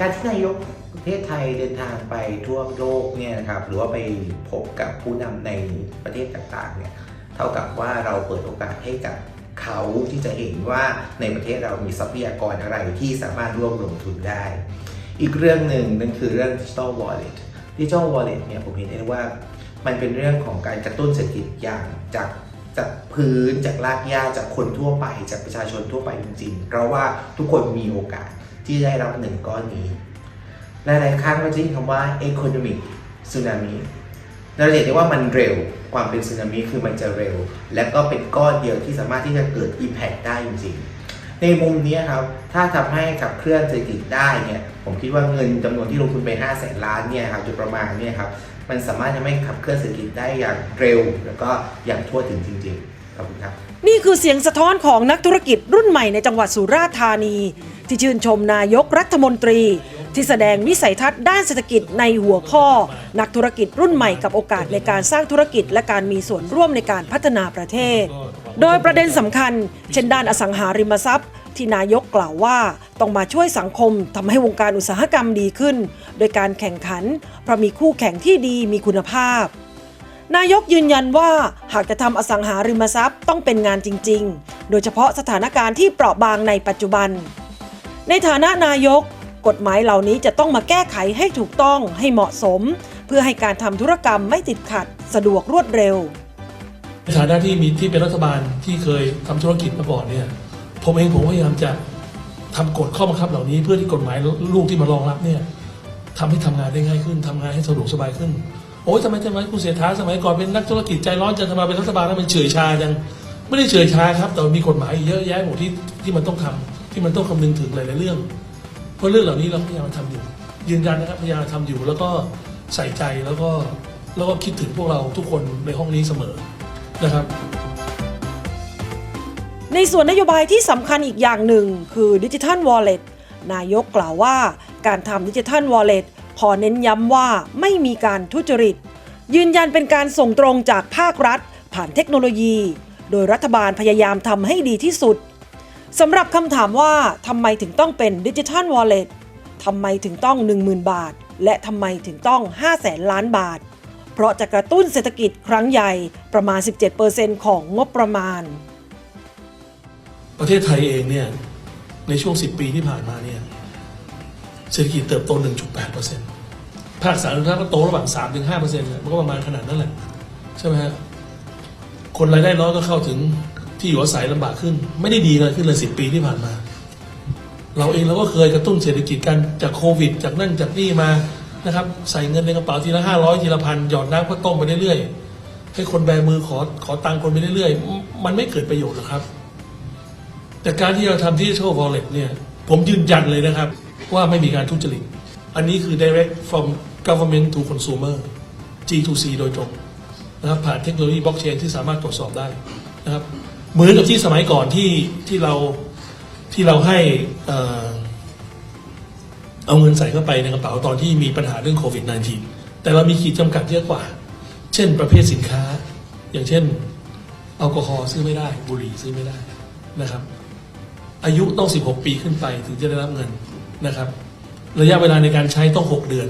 การที่นายกประเทศไทยเดินทางไปทั่วโลกเนี่ยนะครับหรือว่าไปพบกับผู้นำในประเทศต่างๆเนี่ยเท่ากับว่าเราเปิดโอกาสให้กับเขาที่จะเห็นว่าในประเทศเรามีทรัพยากรอะไรที่สามารถร่วมลงทุนได้ อีกเรื่องหนึ่งนั่นคือเรื่อง Digital Wallet Digital Wallet เนี่ยผมเห็นได้ว่ามันเป็นเรื่องของการกระตุ้นเศรษฐกิจอย่างจากจากพื้นจากรากหญ้าจากคนทั่วไป จากประชาชนทั่วไปจริงๆ เพราะว่าทุกคนมีโอกาส ที่ได้รับเงินก้อนนี้หลายๆครั้งเราจะได้ยินคำว่า economic tsunami เราเห็นได้ว่ามันเร็วความเป็นสึนามิคือมันจะเร็ว และก็เป็นก้อนเดียวที่สามารถที่จะเกิด impact ได้จริงๆ ในมุมนี้ครับ ถ้าทำให้ขับเคลื่อนเศรษฐกิจได้เนี่ยผมคิดว่าเงินจำนวนที่ลงทุนไป 5 0 0แสนล้านเนี่ยครับจุดประมาณเนี่ยครับมันสามารถทำให้ขับเคลื่อนเศรษฐกิจได้อย่างเร็ว แล้วก็อย่างทั่วถึงจริง ๆ ขอบคุณครับ นี่คือเสียงสะท้อนของนักธุรกิจรุ่นใหม่ในจังหวัดสุราษฎร์ธานี ที่ชื่นชมนายกรัฐมนตรี ที่แสดงวิสัยทัศน์ด้านเศรษฐกิจในหัวข้อ นักธุรกิจรุ่นใหม่กับโอกาสในการสร้างธุรกิจและการมีส่วนร่วมในการพัฒนาประเทศ โดยประเด็นสำคัญ เช่นด้านอสังหาริมทรัพย์ ที่นายกกล่าวว่าต้องมาช่วยสังคมทำให้วงการอุตสาหกรรมดีขึ้น โดยการแข่งขันเพราะมีคู่แข่งที่ดีมีคุณภาพ นายกยืนยันว่าหากจะทำอสังหาริมทรัพย์ต้องเป็นงานจริง ๆ โดยเฉพาะสถานการณ์ที่เปราะบางในปัจจุบัน ในฐานะนายก กฎหมายเหล่านี้จะต้องมาแก้ไขให้ถูกต้องให้เหมาะสม เพื่อให้การทำธุรกรรมไม่ติดขัด สะดวกรวดเร็วในฐานะที่มีที่เป็นรัฐบาลที่เคยทำธุรกิจมาก่อนเนี่ยผมเองผมพยายามจะทำกฎข้อบังคับเหล่านี้เพื่อที่กฎหมายลูกที่มารองรับเนี่ยทำให้ทำงานได้ง่ายขึ้นทำงานให้สะดวกสบายขึ้น โอ้ยทำไมทำไมคุณเสียท้าสมัยก่อนเป็นนักธุรกิจใจร้อนจะทำไมเป็นรัฐบาลแล้วมันเฉยชาจังไม่ได้เฉยชาครับ แต่มีกฎหมายเยอะแยะหมดที่ที่มันต้องทำที่มันต้องคำนึงถึงหลายๆเรื่อง เพราะเรื่องเหล่านี้เราพยายามทำอยู่ ยืนยันนะครับพยายามทำอยู่แล้วก็ใส่ใจแล้วก็แล้วก็คิดถึงพวกเราทุกคนในห้องนี้เสมอนะครับในส่วนนโยบายที่สำคัญอีกอย่างหนึ่งคือดิจิทัลวอลเล็ตนายกกล่าวว่าการทำดิจิทัลวอลเล็ต ขอเน้นย้ำว่าไม่มีการทุจริต ยืนยันเป็นการส่งตรงจากภาครัฐ ผ่านเทคโนโลยี โดยรัฐบาลพยายามทำให้ดีที่สุดสำหรับคำถามว่าทำไมถึงต้องเป็นดิจิทัลวอลเล็ตทำไมถึงต้อง 10,000 บาท และทำไมถึงต้อง 5 0 0แสนล้านบาท เพราะจะกระตุ้นเศรษฐกิจครั้งใหญ่ประมาณ 17%ของงบประมาณ ประเทศไทยเองเนี่ยในช่วง 10 ปีที่ผ่านมาเนี่ย ศรษฐกิจเติบโต 1.8%ภาคสาธารณะก็โตระหว่าง 3-5%เนี่ยมันก็ประมาณขนาดนั้นแหละ ใช่ไหมฮะ คนรายได้น้อยก็เข้าถึงที่อยู่อาศัยลำบากขึ้น ไม่ได้ดีเลยขึ้นเลย10ปีที่ผ่านมา เราเองเราก็เคยกระตุ้นเศรษฐกิจกันจากโควิด จากนั่นจากนี่มานะครับใส่เงินในกระเป๋าทีละห้าร้อยทีละพันหยอดน้ำก็ต้มไปเรื่อยๆให้คนแบมือขอขอตังค์คนไปเรื่อยๆ มันไม่เกิดประโยชน์หรอกครับ แต่การที่เราทำที่ Digital Wallet เนี่ย ผมยืนยันเลยนะครับ ว่าไม่มีการทุจริต อันนี้คือ direct from government to consumer G2C โดยตรงนะครับผ่านเทคโนโลยีบล็อกเชนที่สามารถตรวจสอบได้นะครับเหมือนกับที่สมัยก่อนที่ที่เราที่เราให้เอาเงินใส่เข้าไปในกระเป๋าตอนที่มีปัญหาเรื่องโควิด -19 แต่เรามีขีดจำกัดเยอะกว่า เช่นประเภทสินค้า อย่างเช่นแอลกอฮอล์ซื้อไม่ได้ บุหรี่ซื้อไม่ได้นะครับ อายุต้อง 16 ปีขึ้นไปถึงจะได้รับเงิน นะครับ ระยะเวลาในการใช้ต้อง 6 เดือน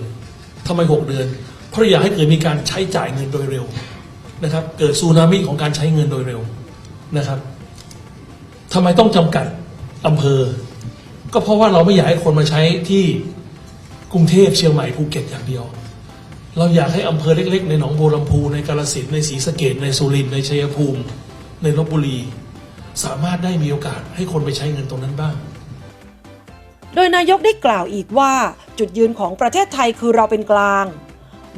ทำไม 6 เดือน เพราะอยากให้เกิดมีการใช้จ่ายเงินโดยเร็วนะครับ เกิดซูนามิของการใช้เงินโดยเร็วนะครับทำไมต้องจำกัดอำเภอ ก็เพราะว่าเราไม่อยากให้คนมาใช้ที่กรุงเทพเชียงใหม่ภูเก็ตอย่างเดียว เราอยากให้อำเภอเล็ก ๆ ในหนองบัวลำพูในกาฬสินในศรีสะเกดในสุรินในชัยภูมิ ในลบบุรี สามารถได้มีโอกาสให้คนไปใช้เงินตรงนั้นบ้าง โดยนายกได้กล่าวอีกว่า จุดยืนของประเทศไทยคือเราเป็นกลาง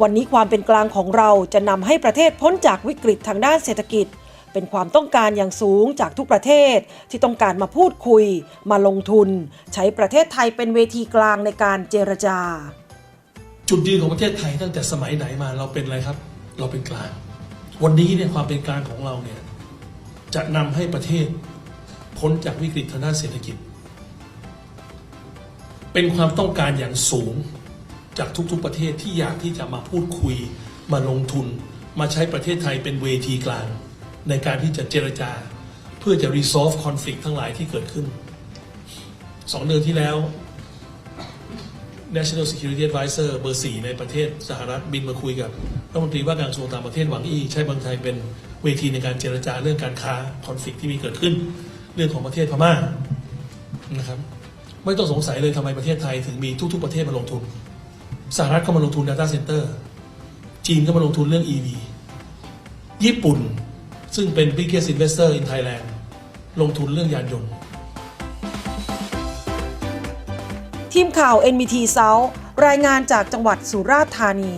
วันนี้ความเป็นกลางของเราจะนำให้ประเทศพ้นจากวิกฤตทางด้านเศรษฐกิจ เป็นความต้องการอย่างสูงจากทุกประเทศที่ต้องการมาพูดคุย มาลงทุน ใช้ประเทศไทยเป็นเวทีกลางในการเจรจา จุดยืนของประเทศไทยตั้งแต่สมัยไหนมาเราเป็นอะไรครับ เราเป็นกลาง วันนี้เนี่ยความเป็นกลางของเราเนี่ยจะนำให้ประเทศพ้นจากวิกฤตทางด้านเศรษฐกิจ เป็นความต้องการอย่างสูง จากทุกๆประเทศที่อยากที่จะมาพูดคุย มาลงทุน มาใช้ประเทศไทยเป็นเวทีกลาง ในการที่จะเจรจา เพื่อจะ resolve conflict ทั้งหลายที่เกิดขึ้นสองเดือนที่แล้ว National Security Advisor เบอร์4ในประเทศสหรัฐบินมาคุยกับรัฐมนตรีว่าการกระทรวงต่างประเทศหวังอี้ใช้บางไทยเป็นเวทีในการเจรจาเรื่องการค้าคอนฟ lict ที่มีเกิดขึ้น เรื่องของประเทศพม่านะครับ ไม่ต้องสงสัยเลยทำไมประเทศไทยถึงมีทุก ๆ ประเทศมาลงทุน สหรัฐก็มาลงทุน Data Center จีนก็มาลงทุนเรื่อง EV ญี่ปุ่นซึ่งเป็น biggest investor in Thailand ลงทุนเรื่องยานยนต์ ทีมข่าว NBT South รายงานจากจังหวัดสุราษฎร์ธานี